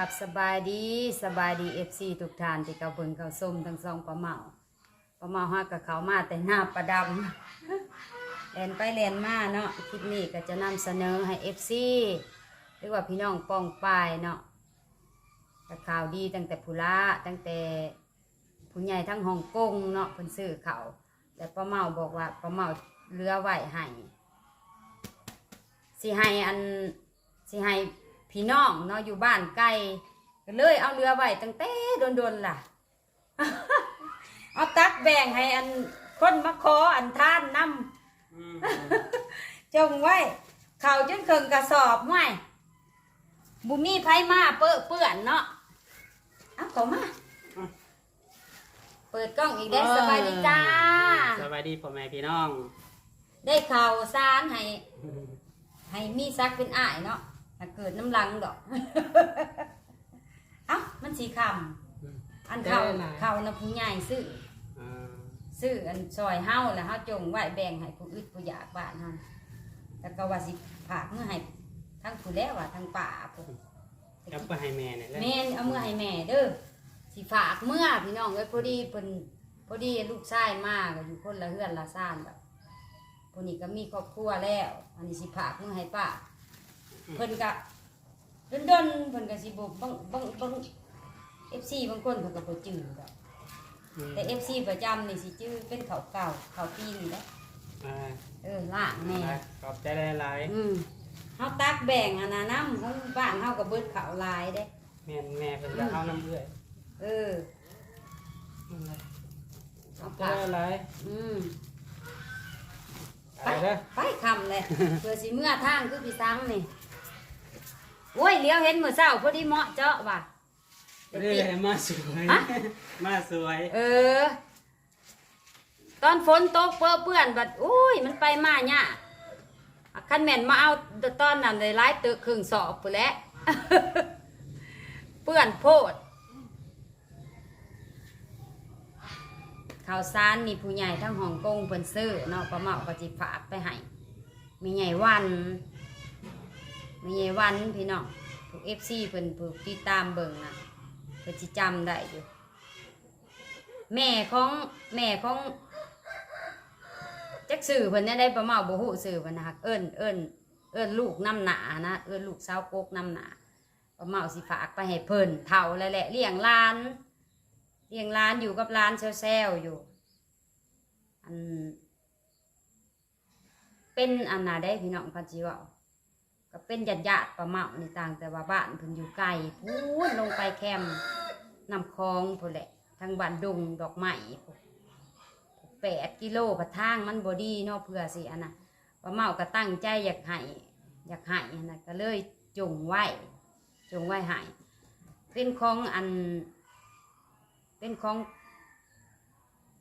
ครับสบายดีสบายดีเอฟซีทุกท่านที่เขาเบิ่งเขาส้มทั้งสองปลาเมาปลาเมาฮักกับเขามาแต่หน้าประดำแลนไปแลนมาเนาะคลิปนี้ก็จะนำเสนอให้เอฟซีหรือว่าพี่น้องป้องปายเนาะข่าวดีตั้งแต่ผู้ละตั้งแต่ผู้ใหญ่ทั้งฮ่องกงเนาะเพิ่นซื้อเขาแล้วป้าเมาบอกว่าป้าเมาเหลือไหวให้สิให้อันสิให้ พี่น้องเนาะอยู่บ้านไกลก็เลยเอาเรือไว้ตั้งแต่โดนๆล่ะ เอาตักแบ่งให้อันคนมาขออันท่านนำจงไว้เขาจนเคิงกระสอบไว้บุมีไผมาเปื้อเปื้อนเนาะเอาเขามาอืมเปิดกล้องอีกได้อสบายดีจ้าสวัสดีพ่อแม่พี่น้อง ได้ข่าวสารให้ ให้มีซักเป็นอ้ายเนาะ ถ้าเกิดน้ำลังดอก เอ้ามันสีคำอันเขาได้หลายเขานะผู้ใหญ่ซื้ออ่าซื้ออันซอยเฮาแล้วเฮาจงไว้แบ่งให้ผู้อึดผู้อยากบ้านเฮาแล้วก็ว่าสิผากเมื่อให้ทั้งผู้แล้วว่าทั้งป่าผู้จับไปให้แม่เนี่ยแหละแม่นเอามื่อให้แม่เด้อสิฝากเมื่อพี่น้องเอ้ยพอดีเพิ่นพอดีลูกชายมาก็อยู่คนละเฮือนละซ่านแบบพวกนี้ก็มีครอบครัวแล้ว อันนี้สิฝากเมื่อให้ป้า เพิ่นก็ดนๆเพิ่นก็สิบ่บางบางบาง FC บางคนเพิ่นก็บ่จื้อดอกอืมแต่ FC ประจำนี่สิจื้อเป็นข้าวเก่าข้าวปีนี่แหละอ่าเออล่างแน่ขอบใจหลายอืมเฮาตักแบ่งอันน่ะน้ำของบ้านเฮาก็เบิดข้าวหลายเด้ ๆแม่นแม่เพิ่นจะเอาน้ำเอื้อยเออขอบใจหลายอืมๆไปอะไรเด้อ ไปคำเลยเพื่อสิเมื่อทางคือพี่สังนี่ โอ้ยเลี้ยวเห็นมื้อเช้าพอดีเหมาะเจาะว่ะเรื่อยมาสวยฮะมาสวย เออ ตอนฝนตกเปื้อเปื้อนบัดอุ้ยมันไปมาเนี่ยากคันแม่นมาเอาตอนนั้นได้หลายตึกครึ่งสอบพุ่นแหล้วเปื้อนโพดข่าวสารนี่ผู้ใหญ่ทั้งฮ่องกงเพิ่นซื้อเนาะประเมาก็สิฝากไปให้มีใหญ่วัน มีวันพี่น้องพวก FC เพิ่นผู้ติดตามเบิ่งนะเพิ่นสิจำได้อยู่ แม่ของแม่ของจักสื่อเพิ่นเนี่ยได้ประเมาบ่ฮู้สื่อเพิ่นนะคะเอิ้นเอิ้นเอิ้นลูกน้ำหนานะเอิ้นลูกสาวกกน้ำหนาประเมาสิฝากไปให้เพิ่นเฒ่าแล้วแหละเลี้ยงหลานเลี้ยงหลานอยู่กับหลานแซวๆอยู่อันเป็นอันน่ะได้พี่น้องพันจิเว่า ก็เป็นญาติญาติประเมาในต่างแต่ว่าบ้านเพิ่นอยู่ไกลพูนลงไปแคมน้ำคลองพุ่นแหละทางบ้านดงดอกไม้แปดกิโลพัดทางมันบอดีเนาะเพื่อสิอันน่ะป้าเมาก็ตั้งใจอยากให้อยากให้อันะก็เลยจงไวจงไว้ให้เป็นของอัน เป็นของ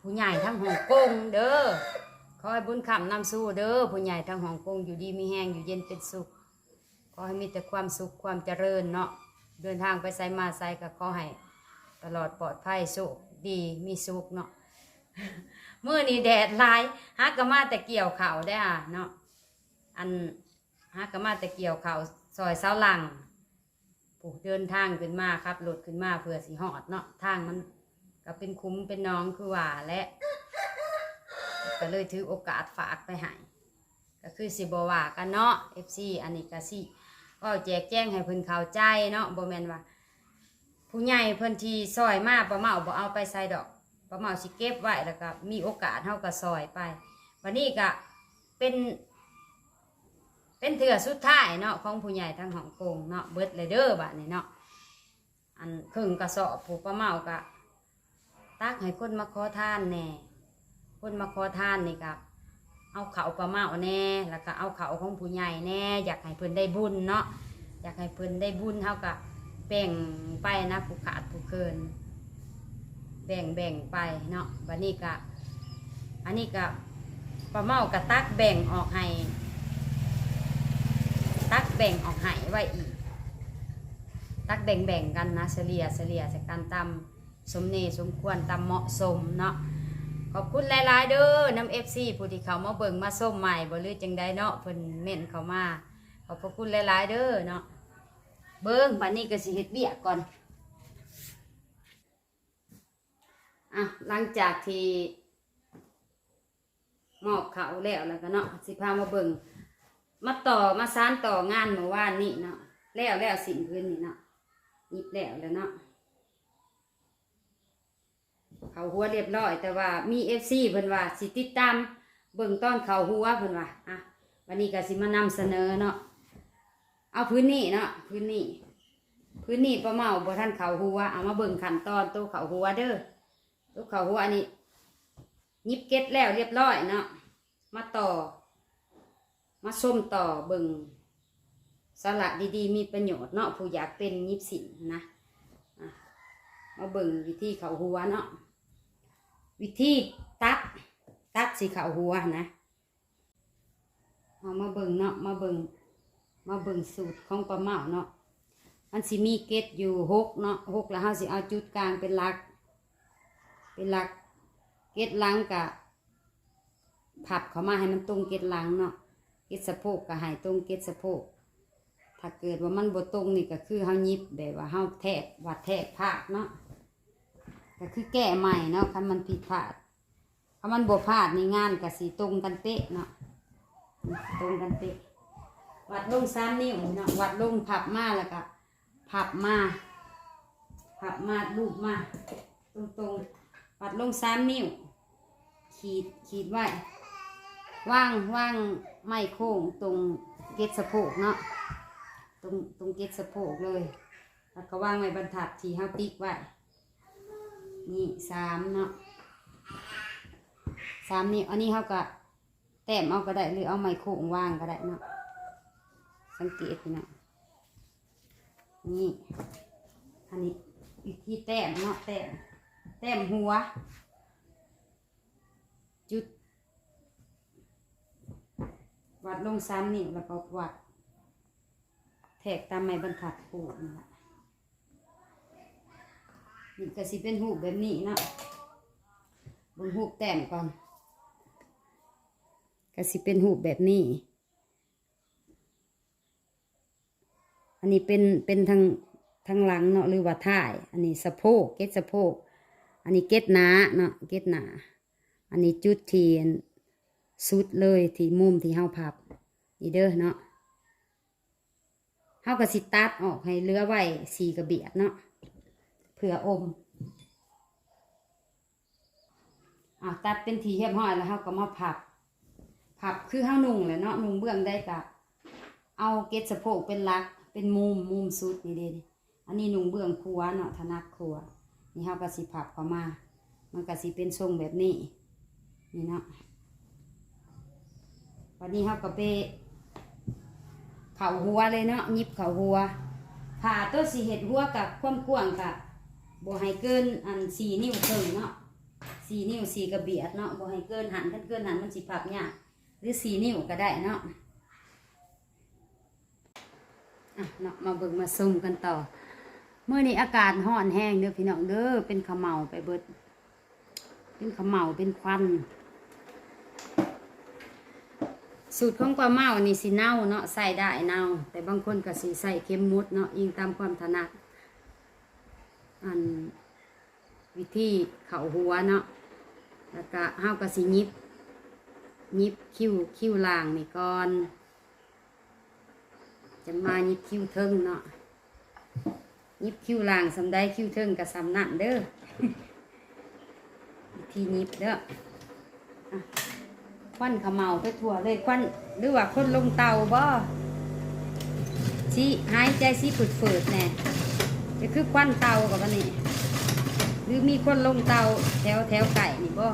ผู้ใหญ่ทั้งฮ่องกงเด้อขอให้บุญคำนำสู้เด้อผู้ใหญ่ทั้งฮ่องกงอยู่ดีมีแห้งอยู่เย็นเป็นสุข ขอให้มีแต่ความสุขความเจริญเนาะเดินทางไปไสมาไสก็ขอให้ตลอดปลอดภัยสุขดีมีสุขเนาะเมื่อนี้แดดหลายฮักก็มาแต่เกี่ยวเข่าได้อะเนาะอันฮักก็มาแต่เกี่ยวเข่าซอยเสาหลังปูเดินทางขึ้นมาครับรถขึ้นมาเพื่อสีหอดเนาะทางมันก็เป็นคุ้มเป็นน้องคือว่าและก็เลยถือโอกาสฝากไปให้ก็คือสิบว่ากันเนาะ FC อันนี้ก็สิ ก็แจกแจ้งให้เพิ่นเข้าใจเนาะบ่แม่นว่า ผู้ใหญ่เพิ่นที่ซอยมาประเมาบ่เอาไปใส่ดอกประเมาสิเก็บไว้แล้วก็มีโอกาสเฮาก็ซอยไป วันนี้ก็เป็นเป็นเถื่อสุดท้ายเนาะของผู้ใหญ่ทางฮ่องกงเนาะเบิดเลยเด้อบัดนี้เนาะอันครึ่งกระสอบผู้ประเมาก็ตักให้คนมาขอทานแน่คนมาขอทานนี่ก็ เอาเขาประเมาแน่แล้วก็เอาเขาของผู้ใหญ่แน่ อยากให้เพิ่นได้บุญเนาะอยากให้เพิ่นได้บุญเฮาก็แบ่งไปนะผู้ขาดผู้เกิน แบ่งแบ่งไปเนาะวันนี้ก็อันนี้ก็ปลาเมากระตักแบ่งออกให้ตักแบ่งออกให้ไว้อีก ตักแบ่งแบ่งกันนะเฉลี่ยเฉลี่ยจากการตำสมเนสมควรตำเหมาะสมเนาะ ขอบคุณหลาย ๆ เด้อน้ำเอฟซีผู้ที่เขามาเบิ่งมาส้มใหม่บ่ลือจังใดเนาะเพิ่นเม่นเขามาขอบพระคุณหลาย ๆ เด้อเนาะเบิ้งบัดนี้ก็สิเฮ็ดเบี้ยก่อนอะหลังจากที่มอบเขาแล้วแล้วก็เนาะสิพามาเบิ่งมาต่อมาสานต่องานเมื่อวานนี้เนาะแล้วแล้วสิ่งคืนนี่เนาะยิบแล้วแล้วเนาะ เขาหัวเรียบร้อย แต่ว่ามีเอฟซีเพิ่นว่าสิติดตามเบิ่งตอนเขาหัวเพิ่นว่าอะวันนี้ก็สิมานำเสนอเนาะเอาพื้นนี่เนาะพื้นนี่พื้นนี่ประเมาบ่ท่านเขาหัวเอามาเบิ่งขั้นตอนตัวเขาหัวเด้อตัวเขาหัวอันนี้ยิบเก็ตแล้วเรียบร้อยเนาะมาต่อ มาส้มต่อเบิ่งสละดีๆ มีประโยชน์เนาะผู้อยากเป็นยิบสินนะอะมาเบิ่งวิธีเขาหัวเนาะ วิธีตัดตัดสีเขาหัวนะเอามาเบิ่งเนาะมาเบิ่งมาเบิ่งสูตรของปลาเมาเนาะมันสิมีเกตอยู่หกเนาะหกแล้วเฮาสิเอาจุดกลางเป็นหลัก เป็นหลักเกตหลังกะพับเขามาให้มันตรงเกตหลังเนาะเกตสะโพกก็ให้ตรงเกตสะโพกถ้าเกิดว่ามันบ่ตรงนี่ก็คือเฮายิบแบบว่าเฮาแทกวัดแทกภาคเนาะ ก็คือแก้ใหม่เนาะคันมันผิดพลาดถ้ามันบ่พลาดในงานก็สิตรงกันเป๊ะเนาะตรงกันเป๊ะวัดลงสามนิ้วเนาะวัดลงพับมาแล้วก็พับมาพับมาลูบมาตรงตรงวัดลงสามนิ้ว ขีดขีดไว้ว่างว่างไม้โค้งตรงเกตสะโพกเนาะตรงตรงเกตสะโพกเลย แล้วก็ว่างไว้บรรทัดที่เฮาติ๊กไว้ นี่สามเนาะสามนิ้วอันนี้เฮาก็แต้มเอาก็ได้หรือเอาไม้โค้งว่างก็ได้เนาะสังเกตนะนี่อันนี้วิธีแต้มเนาะแต้มแต้มหัว จุด วัดลงซ้ำนี่แล้วก็วัดแทกตามไม้บรรทัดปูนี่ละ นี่ก็สิเป็นหูแบบนี้เนาะบนหูแต้มก่อนก็สิเป็นหูแบบนี้ อันนี้เป็นเป็นทางทางหลังเนาะหรือว่าท้าย อันนี้สะโพกเก็ดสะโพก อันนี้เก็ดหนาเนาะเก็ดหนาอันนี้จุดเที่สุดเลยที่มุมที่เฮาพับนี่เด้อเนาะเฮาก็สิตัดออกให้เลือไว้สีกระเบียดเนาะ เผื่ออมอ่าตัดเป็นทีเรียบร้อยแล้วเฮาก็มาพับพับคือเฮานุ่งแหละเนาะนุ่งเบื้องได้กะเอาเกตสะโพกเป็นลัก เป็นมุมมุมสุดนี่เด้นี่อันนี้หนุ่งเบื้องครัวเนาะถนัดครัว นี่เฮากะสิพับเข้ามา มันกะสิเป็นทรงแบบนี้ นี่เนาะวันนี้เฮาก็ไปเข่าหัวเลยเนาะยิบเข่าหัวผ่าตัวสีเห็ดหัวกับความกว้างกับ บ่ให้เกินอันสี่นิ้วครึ่งเนาะสี่นิ้วสี่กระเบียดเนาะบ่ให้เกินหันกันเกินหันมันสิพับยากหรือสี่นิ้วก็ได้เนาะอะเนาะมาเบิ่งมาซุ่มกันต่อเมื่อนี้อากาศร้อนแห้งเด้อพี่น้องเด้อเป็นขมเหลาไปเบิด เป็นขมเหลาเป็นควัน สูตรของปลาเมานี่สิเน่าเนาะใส่ได้เน่าแต่บางคนก็สิใส่เค็มมุดเนาะยิงตามความถนัด อันวิธีเข่าหัวเนาะแล้วก็ห้าวก็สิยิบยิบคิ้วคิ้วล่างนี่ก่อน จะมายิบคิ้วเทิงเนาะยิบคิ้วล่างสำได้คิ้วเทิงกับสำนั่นเด้อวิธียิบเด้อะควันขมเหลาไปทั่วเลยควันหรือว่าคนลงเตาบ่สิหายใจสิฝืดฝืดๆแน่ จะคือควันเตากับอันนี้หรือมีคนลงเตาแถวแถวไก่นี่บ่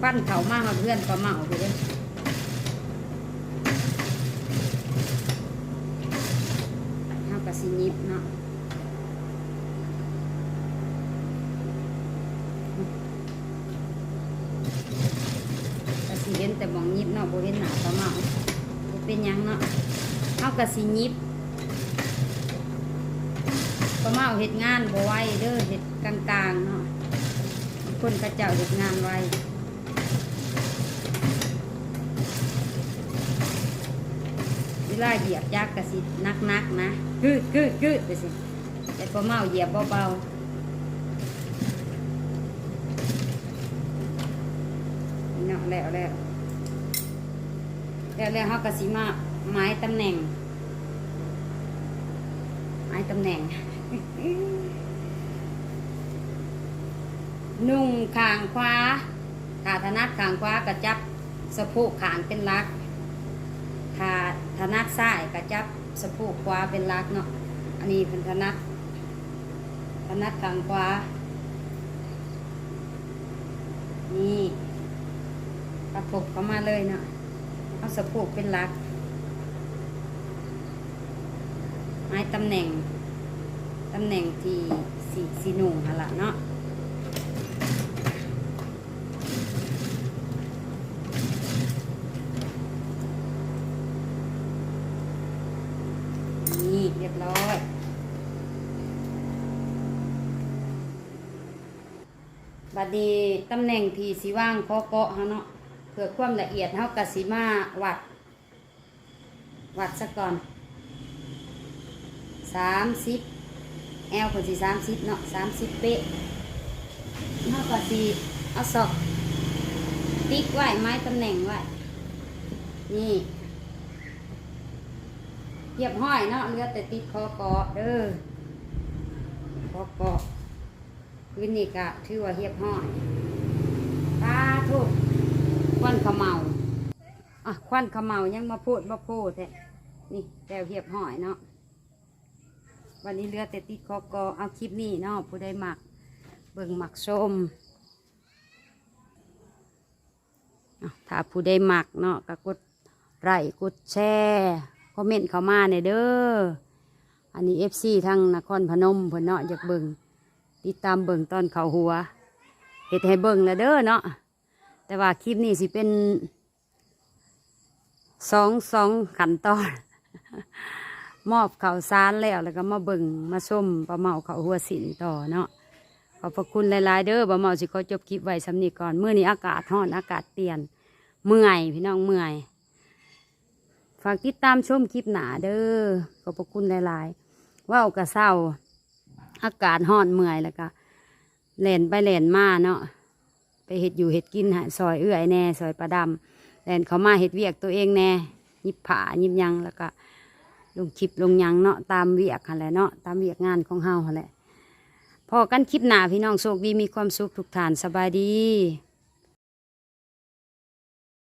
ควันเขามาเอาเพื่อนปลาเมาไปเลยเฮากะสิหยิบเนาะกะสิเห็นแต่มองหยิบเนาะบ่เห็นหน้าปลาเมาบ่เป็นหยังเนาะเฮากะสิหยิบ ปลาเมาเฮ็ดงานบ่ไวเด้อเฮ็ดกลางๆเนาะคนเขาเจ้าเฮ็ดงานไวเวลาเหยียบยักษ์กะสินักนักๆนะกึดกึดกึดไปสิแต่พอเมาเหยียบเบาๆเนาะแล้วแล้วแล้วแล้วเขากระสิมาไม้ตำแหน่งไม้ตำแหน่ง นุ่งขางขวาขาถนัดขางขวากระจับสะโพกขางเป็นหลักขาถนัดซ้ายกระจับสะโพกขวาเป็นหลักเนาะอันนี้เป็นถนัดถนัดขางขวานี่ประกบเข้ามาเลยเนาะเอาสะโพกเป็นหลักไม้ตำแหน่งำแหน่งที่สีสีหนุ่งหนละเนาะนี่เรียบร้อยบัดนี้ตำแหน่งที่สีว่างพอเกาะเฮาเนาะเพื่อความละเอียดเฮากะสิมาวัด วัดซะก่อนสามสิบ แอลคนสิสามสิบเนาะสามสิบเป๊ะเฮากะสิเอาศอกติ๊กไว้ไม้ตำแหน่งไว้ นี่เหยียบห้อยเนาะเลือแต่ติดคอเกาะเด้อคอเกาะพื้นนี่กะถือว่าเหยียบห้อยตาทุกควันขมเมาอะควันขมเมายังมาพูดมาพูดแท้นี่แล้วเหยียบห้อยเนาะ วันนี้เหลือแต่ติดคอกาะเอาคลิปนี้เนาะผู้ใดหมัก เบิ่งหมักส้มอะถ้าผู้ใดหมักเนาะก็กดไลค์กดแชร์คอมเมนต์เข้ามาในอยเด้ออันนี้เอฟซีทางนครพนมเพิ่นเนาะอยากเบิ่งติดตามเบิ่งตอนเขาหัวเฮ็ดให้เบิ่งแล้วเด้อเนาะแต่ว่าคลิปนี้สิเป็นสองสองขั้นตอน มอบข่าวสารแล้วแล้วก็มาเบิ่งมาส้มปลาเมาเขาหัวสินต่อเนาะขอบพระคุณหลาย ๆ เด้อปลาเมาสิเขอจบคลิปไว้สำนีก่อนเมื่อนี้อากาศร้อนอากาศเปลี่ยนเมื่อยพี่น้องเมื่อย ฝากติดตามชมคลิปหนาเด้อขอบพระคุณหลาย ๆ ว่าวกระเศร้า อากาศห้อนเมื่อยแล้วก็แหลนไปแหลนมาเนาะไปเห็ดอยู่เห็ดกินหาซอยเอื้อยแน่ซอยประดำแหลนเขามาเห็ดเวียกตัวเองแน่ยิบผายิบยังแล้วก็ ลงคลิปลงยังเนาะตามเวียกหันแหละเนาะตามเวียกงานของเฮาหันแหละพอกันคลิปหนาพี่น้องโชคดีมีความสุขทุกฐานสบายดี